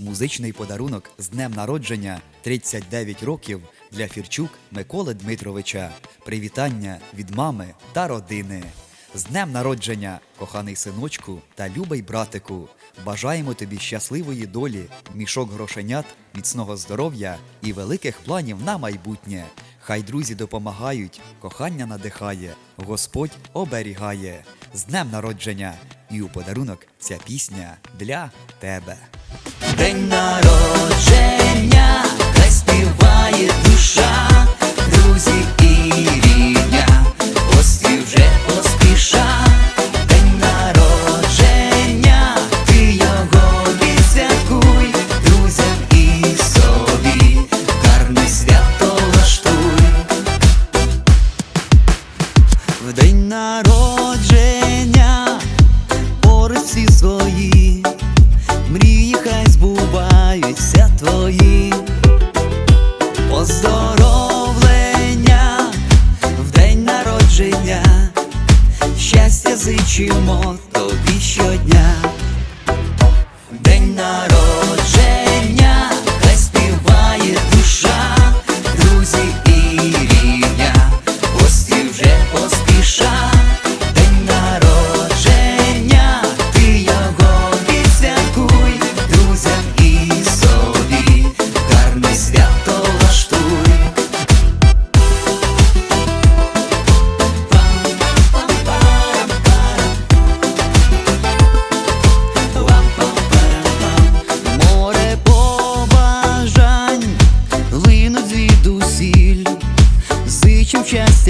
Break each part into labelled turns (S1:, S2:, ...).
S1: Музичний подарунок з днем народження 39 років для Фірчук Миколи Дмитровича. Привітання від мами та родини. З днем народження, коханий синочку та любий братику. Бажаємо тобі щасливої долі, мішок грошенят, міцного здоров'я і великих планів на майбутнє. Хай друзі допомагають, кохання надихає, Господь оберігає. З днем народження! І у подарунок ця пісня для тебе. День збуваються твої, поздоровлення в день народження, щастя зичимо тобі щодня. День народження,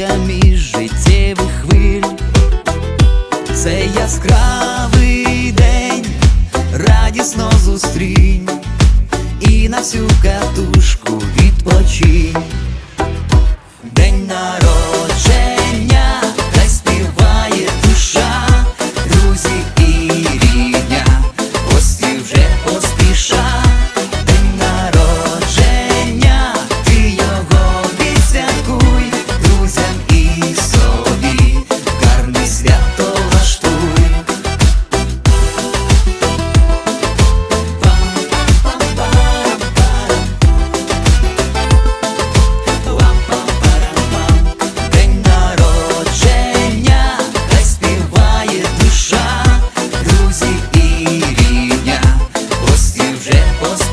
S1: між життєвих хвиль. Це яскравий день, радісно зустрінь і на всю відпочинь. repost